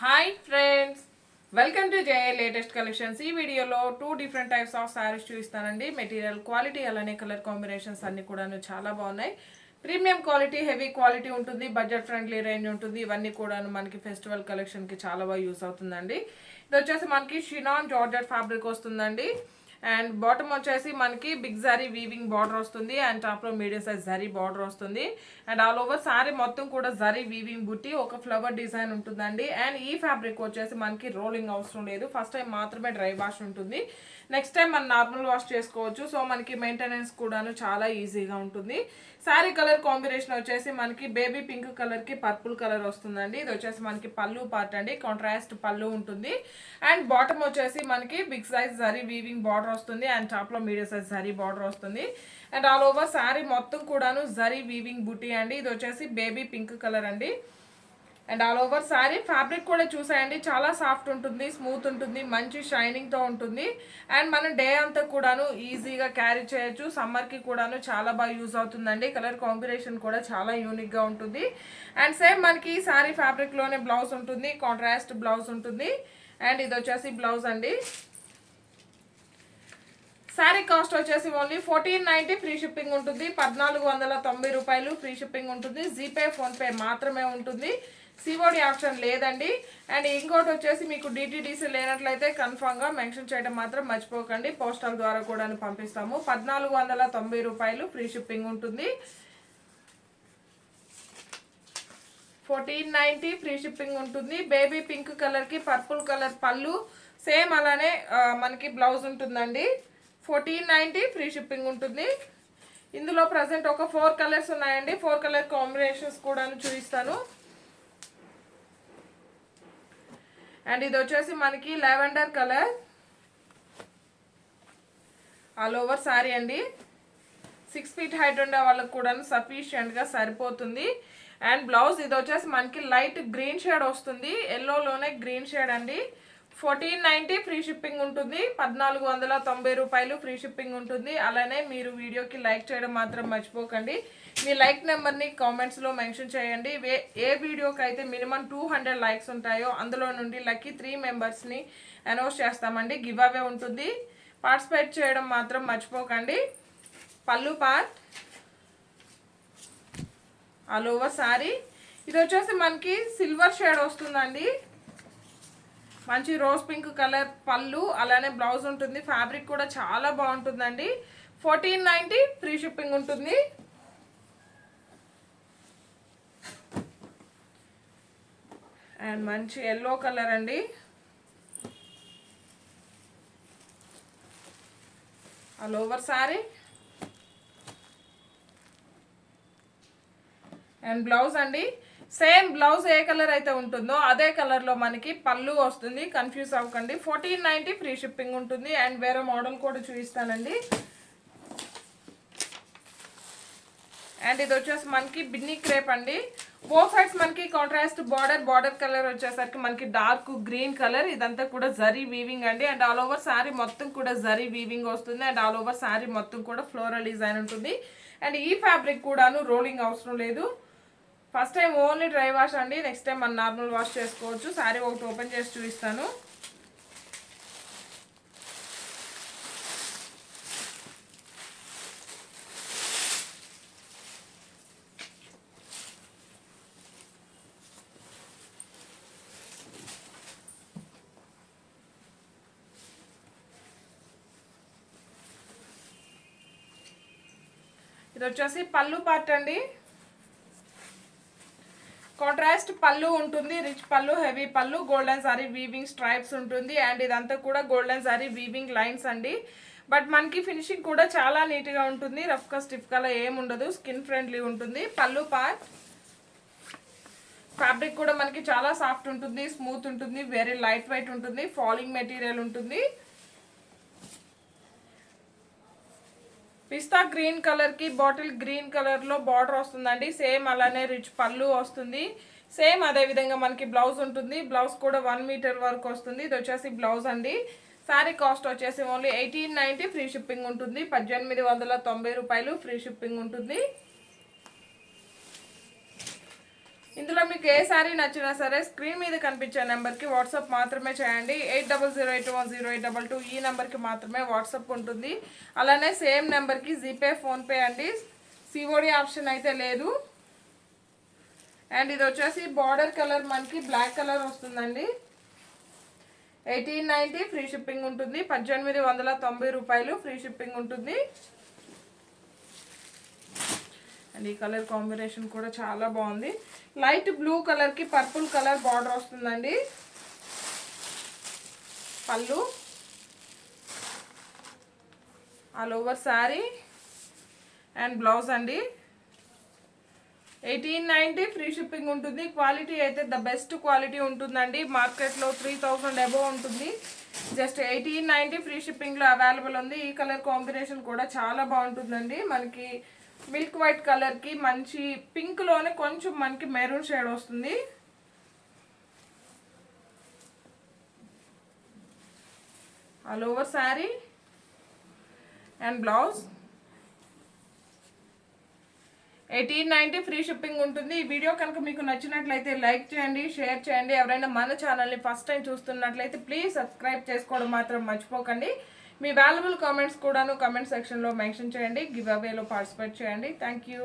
Hi friends welcome to Jaya latest collections ఈ వీడియోలో two different types of sarees చూపిస్తానండి. Material quality అలానే colour combinations అన్నీ కూడాను చాలా బాగున్నాయి. ప్రీమియం క్వాలిటీ హెవీ క్వాలిటీ ఉంటుంది. బడ్జెట్ ఫ్రెండ్లీ రేంజ్ ఉంటుంది. ఇవన్నీ కూడాను మనకి ఫెస్టివల్ కలెక్షన్కి చాలా బాగా యూస్ అవుతుందండి. ఇది వచ్చేసి మనకి షినాన్ జార్జెట్ ఫ్యాబ్రిక్ వస్తుందండి. అండ్ బాటమ్ వచ్చేసి మనకి బిగ్ జారీ వీవింగ్ బార్డర్ వస్తుంది అండ్ టాప్లో మీడియం సైజ్ జరీ బార్డర్ వస్తుంది. అండ్ ఆల్ ఓవర్ సారీ మొత్తం కూడా జరీ వీవింగ్ బుట్టి ఒక ఫ్లవర్ డిజైన్ ఉంటుందండి. అండ్ ఈ ఫ్యాబ్రిక్ వచ్చేసి మనకి రోలింగ్ అవసరం లేదు. ఫస్ట్ టైం మాత్రమే డ్రై వాష్ ఉంటుంది. నెక్స్ట్ టైం మనం నార్మల్ వాష్ చేసుకోవచ్చు. సో మనకి మెయింటెనెన్స్ కూడాను చాలా ఈజీగా ఉంటుంది. శారీ కలర్ కాంబినేషన్ వచ్చేసి మనకి బేబీ పింక్ కలర్కి పర్పుల్ కలర్ వస్తుందండి. ఇది వచ్చేసి మనకి పళ్ళు పార్ట్ అండి. కాంట్రాస్ట్ పళ్ళు ఉంటుంది. అండ్ బాటమ్ వచ్చేసి మనకి big size zari weaving border వస్తుంది అండ్ టాప్లో మీడియం సైజ్ జరీ బార్డర్ వస్తుంది. అండ్ ఆల్ ఓవర్ శారీ మొత్తం కూడాను జరీ వీవింగ్ బుటీ అండి ఇది వచ్చేసి బేబీ పింక్ కలర్ అండి and all over saree fabric కూడా చూసాయండి. చాలా సాఫ్ట్ ఉంటుంది స్మూత్ ఉంటుంది మంచి షైనింగ్తో ఉంటుంది. అండ్ మనం డే అంతా కూడాను ఈజీగా క్యారీ చేయొచ్చు. సమ్మర్కి కూడాను చాలా బాగా యూజ్ అవుతుందండి. కలర్ కాంబినేషన్ కూడా చాలా యూనిక్గా ఉంటుంది. అండ్ సేమ్ మనకి ఈ శారీ ఫ్యాబ్రిక్లోనే బ్లౌజ్ ఉంటుంది. కాంట్రాస్ట్ బ్లౌజ్ ఉంటుంది. అండ్ ఇది వచ్చేసి బ్లౌజ్ అండి శారీ కాస్ట్ వచ్చేసి only fourteen ninety free shipping ఉంటుంది. పద్నాలుగు వందల తొంభై రూపాయలు ఫ్రీ షిప్పింగ్ ఉంటుంది. జీపే ఫోన్పే మాత్రమే ఉంటుంది. సిఓడి ఆప్షన్ లేదండి. అండ్ ఇంకోటి వచ్చేసి మీకు డిటీడీసీ లేనట్లయితే కన్ఫామ్గా మెన్షన్ చేయడం మాత్రం మర్చిపోకండి. పోస్టల్ ద్వారా కూడా పంపిస్తాము. పద్నాలుగు వందల తొంభై రూపాయలు ఫ్రీ షిప్పింగ్ ఉంటుంది. ఫోర్టీన్ నైంటీ ఫ్రీ షిప్పింగ్ ఉంటుంది. బేబీ పింక్ కలర్కి పర్పుల్ కలర్ పళ్ళు. సేమ్ అలానే మనకి బ్లౌజ్ ఉంటుందండి. ఫోర్టీన్ నైంటీ ఫ్రీ షిప్పింగ్ ఉంటుంది. ఇందులో ప్రజెంట్ ఒక ఫోర్ కలర్స్ ఉన్నాయండి. ఫోర్ కలర్ కాంబినేషన్స్ కూడా చూపిస్తాను. అండ్ ఇది వచ్చేసి మనకి lavender colour. All over saree అండి. సిక్స్ ఫీట్ హైట్ ఉండే వాళ్ళకి కూడా సఫిషియెంట్గా సరిపోతుంది. అండ్ బ్లౌజ్ ఇది వచ్చేసి మనకి లైట్ గ్రీన్ షేడ్ వస్తుంది. ఎల్లోలోనే గ్రీన్ షేడ్ అండి. ఫోర్టీన్ నైంటీ ఫ్రీ షిప్పింగ్ ఉంటుంది. పద్నాలుగు వందల తొంభై రూపాయలు ఫ్రీ షిప్పింగ్ ఉంటుంది. అలానే మీరు వీడియోకి లైక్ చేయడం మాత్రం మర్చిపోకండి. మీ లైక్ నెంబర్ని కామెంట్స్లో మెన్షన్ చేయండి. ఏ వీడియోకి అయితే మినిమం టూ హండ్రెడ్ లైక్స్ ఉంటాయో అందులో నుండి లక్కీ త్రీ మెంబర్స్ని అనౌన్స్ చేస్తామండి. గివ్ అవే ఉంటుంది. పార్టిసిపేట్ చేయడం మాత్రం మర్చిపోకండి. పళ్ళు పార్ట్. All over sorry. ఇది వచ్చేసి మనకి సిల్వర్ షేడ్ వస్తుందండి. మంచి రోజ్ పింక్ కలర్ పళ్ళు అలానే బ్లౌజ్ ఉంటుంది. ఫ్యాబ్రిక్ కూడా చాలా బాగుంటుందండి. ఫోర్టీన్ నైంటీ ఫ్రీ షిప్పింగ్ ఉంటుంది. అండ్ మంచి ఎల్లో కలర్ అండి. All over saree and blouse అండి. సేమ్ బ్లౌజ్ ఏ కలర్ అయితే ఉంటుందో అదే కలర్లో మనకి పళ్ళు వస్తుంది. కన్ఫ్యూజ్ అవ్వకండి. ఫోర్టీన్ నైంటీ ఫ్రీ షిప్పింగ్ ఉంటుంది. అండ్ వేరే మోడల్ కూడా చూపిస్తానండి. అండ్ ఇది వచ్చేసి మనకి బిన్నీ క్రేప్ అండి. బో సైడ్స్ మనకి కాంట్రాస్ట్ బార్డర్ బార్డర్ కలర్ వచ్చేసరికి మనకి డార్క్ గ్రీన్ కలర్ ఇదంతా కూడా జరీ వీవింగ్ అండి. అండ్ ఆల్ ఓవర్ శారీ మొత్తం కూడా జరీ వీవింగ్ వస్తుంది. అండ్ ఆల్ ఓవర్ శారీ మొత్తం కూడా ఫ్లోరల్ డిజైన్ ఉంటుంది. అండ్ ఈ ఫ్యాబ్రిక్ కూడాను రోలింగ్ అవసరం లేదు. First time only dry wash అండి నెక్స్ట్ టైం మనం నార్మల్ వాష్ చేసుకోవచ్చు. శారీ ఒకటి ఓపెన్ చేసి చూపిస్తాను. ఇది వచ్చేసి పళ్ళు పార్ట్ అండి. కాంట్రాస్ట్ పళ్ళు ఉంటుంది rich pallu heavy pallu golden zari weaving stripes ఉంటుంది. అండ్ ఇదంతా కూడా గోల్డెన్ సారీ వీవింగ్ లైన్స్ అండి. బట్ మనకి ఫినిషింగ్ కూడా చాలా నీట్గా ఉంటుంది. రఫ్గా స్టిఫ్గా ఏం ఉండదు స్కిన్ ఫ్రెండ్లీ ఉంటుంది. పళ్ళు పార్ట్. ఫ్యాబ్రిక్ కూడా మనకి చాలా సాఫ్ట్ ఉంటుంది స్మూత్ ఉంటుంది వెరీ లైట్ వెయిట్ ఉంటుంది ఫాలింగ్ మెటీరియల్ ఉంటుంది. పిస్తా గ్రీన్ కలర్కి బాటిల్ గ్రీన్ కలర్లో బార్డర్ వస్తుందండి. సేమ్ అలానే రిచ్ పళ్ళు వస్తుంది. సేమ్ అదే విధంగా మనకి బ్లౌజ్ ఉంటుంది. బ్లౌజ్ కూడా వన్ మీటర్ వరకు వస్తుంది. ఇది వచ్చేసి బ్లౌజ్ అండి. శారీ కాస్ట్ వచ్చేసి only eighteen ninety free shipping ఉంటుంది. పద్దెనిమిది వందల తొంభై రూపాయలు ఫ్రీ షిప్పింగ్ ఉంటుంది. ఇందులో మీకు ఏ శారీ నచ్చినా సరే స్క్రీన్ మీద కనిపించే నెంబర్కి వాట్సాప్ మాత్రమే చేయండి. Eight double zero eight one zero eight double two ఈ నెంబర్కి మాత్రమే వాట్సాప్ ఉంటుంది. అలానే సేమ్ నెంబర్కి జీపే ఫోన్పే అండి. సిఓడి ఆప్షన్ అయితే లేదు. అండ్ ఇది వచ్చేసి బార్డర్ కలర్ మనకి బ్లాక్ కలర్ వస్తుందండి. ఎయిటీన్ నైంటీ ఫ్రీ షిప్పింగ్ ఉంటుంది. పద్దెనిమిది వందల తొంభై రూపాయలు ఫ్రీ షిప్పింగ్ ఉంటుంది. అండ్ ఈ కలర్ కాంబినేషన్ కూడా చాలా బాగుంది. లైట్ బ్లూ కలర్కి పర్పుల్ కలర్ బార్డర్ వస్తుందండి. Pallu. All over saree. And blouse అండి. ఎయిటీన్ నైంటీ ఫ్రీ షిప్పింగ్ ఉంటుంది. క్వాలిటీ అయితే ద బెస్ట్ క్వాలిటీ ఉంటుందండి. మార్కెట్లో త్రీ థౌజండ్ అబోవ్ ఉంటుంది. జస్ట్ ఎయిటీన్ నైంటీ ఫ్రీ షిప్పింగ్లో అవైలబుల్ ఉంది. ఈ కలర్ కాంబినేషన్ కూడా చాలా బాగుంటుందండి. మనకి మిల్క్ వైట్ కలర్కి మంచి పింక్లోనే కొంచెం మనకి మెరూన్ షేడ్ వస్తుంది. All over saree and blouse eighteen ninety free shipping ఉంటుంది. ఈ వీడియో కనుక మీకు నచ్చినట్లయితే లైక్ చేయండి షేర్ చేయండి. ఎవరైనా మన ఛానల్ని ఫస్ట్ టైం చూస్తున్నట్లయితే ప్లీజ్ సబ్స్క్రైబ్ చేసుకోవడం మాత్రం మర్చిపోకండి. మీ వాల్యుబుల్ కామెంట్స్ కూడాను కామెంట్ సెక్షన్లో మెన్షన్ చేయండి గివ్ అవేలో పార్టిసిపేట్ చేయండి. Thank you